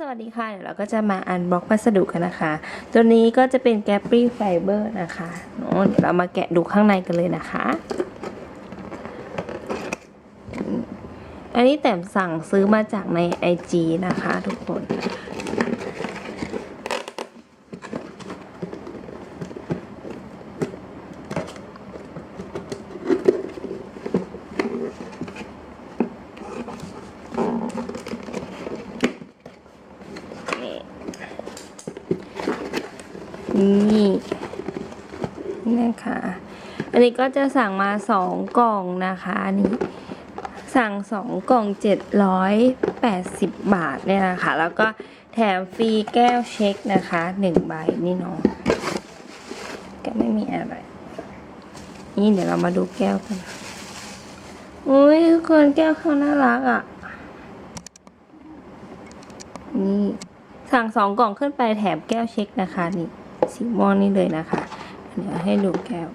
สวัสดีค่ะเดี๋ยวเราก็จะมาอันบล็อกพัสดุกันนะคะ ตัวนี้ก็จะเป็นแกปปี้ไฟเบอร์นะคะเนอะเดี๋ยวเรามาแกะดูข้างในกันเลยนะคะ อันนี้แต้มสั่งซื้อมาจากใน IG นะคะทุกคน นี่นะคะ อันนี้ก็จะสั่งมาสองกล่องนะคะ นี่สั่งสองกล่องเจ็ดร้อยแปดสิบบาทเนี่ยนะคะ แล้วก็แถมฟรีแก้วเช็คนะคะหนึ่งใบนี่เนาะก็ไม่มีอะไร นี่เดี๋ยวเรามาดูแก้วกันอุ้ยทุกคนแก้วเขาน่ารักอะ นี่สั่งสองกล่องขึ้นไปแถมแก้วเช็คนะคะนี่ สีม่วงนี่เลยนะคะ เดี๋ยวให้ดูแก้ว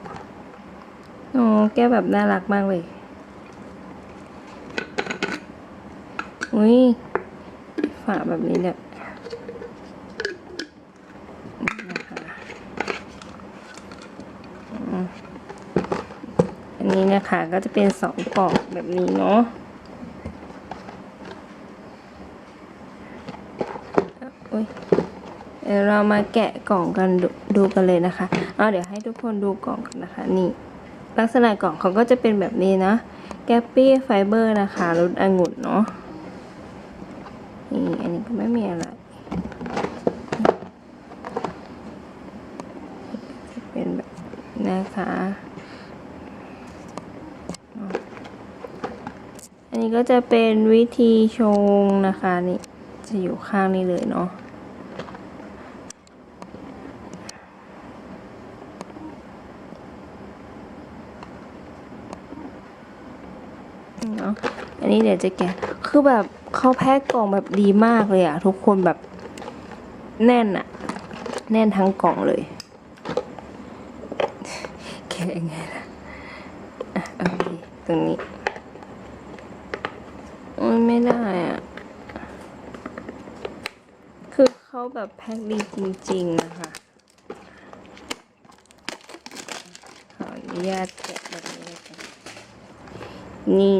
โอ้แก้วแบบน่ารักมากเลยอุ้ยฝาแบบนี้เนี่ยนะคะอันนี้นะคะก็จะเป็นสองกล่องแบบนี้เนาะอุ๊ย ดี๋ยวเรามาแกะกล่องกันดูดูกันเลยนะคะเอาเดี๋ยวให้ทุกคนดูกล่องกันนะคะนี่ ลักษณะกล่องเขาก็จะเป็นแบบนี้นะแกปปี้ไฟเบอร์นะคะรสองุ่นเนาะนี่อันนี้ก็ไม่มีอะไรจะเป็นแบบนะคะอันนี้ก็จะเป็นวิธีชงนะคะนี่จะอยู่ข้างนี้เลยเนาะ เนาะอันนี้เดี๋ยวจะแกะคือแบบเขาแพ็คกล่องแบบดีมากเลยอะทุกคนแบบแน่นอะแน่นทั้งกล่องเลยแกะยังไงล่ะอะโอเคตรงนี้โอ้ยไม่ได้อะคือเขาแบบแพ็คดีจริง ๆ นะคะขออนุญาตแกะแบบนี้เลยกัน นี่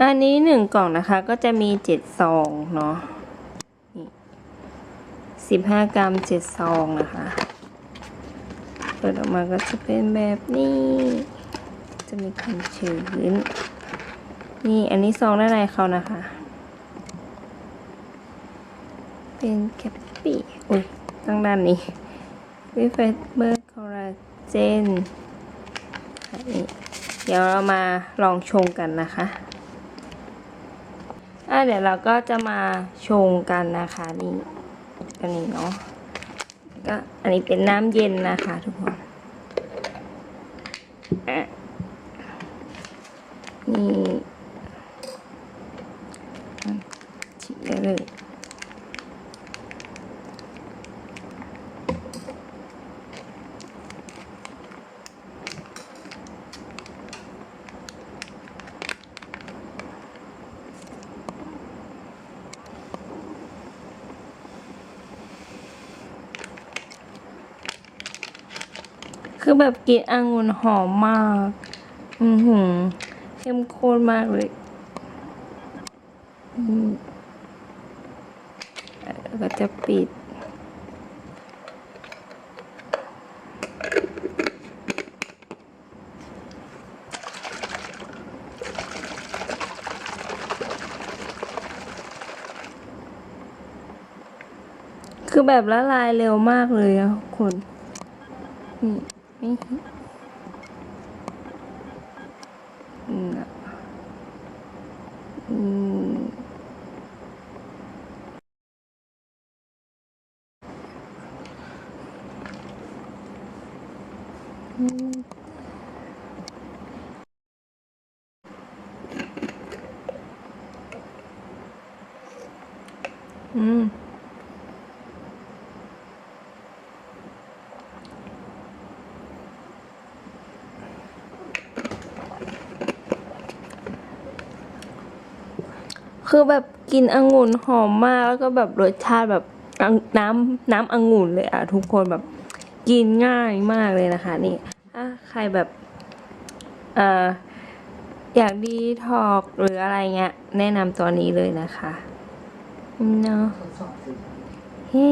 อันนี้หนึ่งกล่องนะคะก็จะมีเจ็ดซองเนาะสิบห้ากรัมเจ็ดซองนะคะ เปิดออกมาก็จะเป็นแบบนี้ จะมีความชื้น นี่อันนี้ซองด้านในเขานะคะ เป็นแคปปี้อุ้ยตั้งด้านนี้วิเฟเบอร์ เจนอันนี้เดี๋ยวเรามาลองชงกันนะคะอะเดี๋ยวเราก็จะมาชงกันนะคะนี่อันนี้เนาะก็อันนี้เป็นน้ำเย็นนะคะทุกคนอะนี่ฉีกได้เลย คือแบบกลินองุ่นหอมมาก อือหือเข้มข้นมากเลยอืมแล้วก็จะปิด คือแบบละลายเร็วมากเลยอะทุกคนอืม อะอืมอื คือแบบกินองุ่นหอมมากแล้วก็แบบรสชาติแบบน้ำน้ำองุ่นเลยอะทุกคนแบบกินง่ายมากเลยนะคะ นี่ถ้าใครแบบเอ่ออยากดีทอกหรืออะไรเงี้ย แนะนำตัวนี้เลยนะคะเนาะเฮ้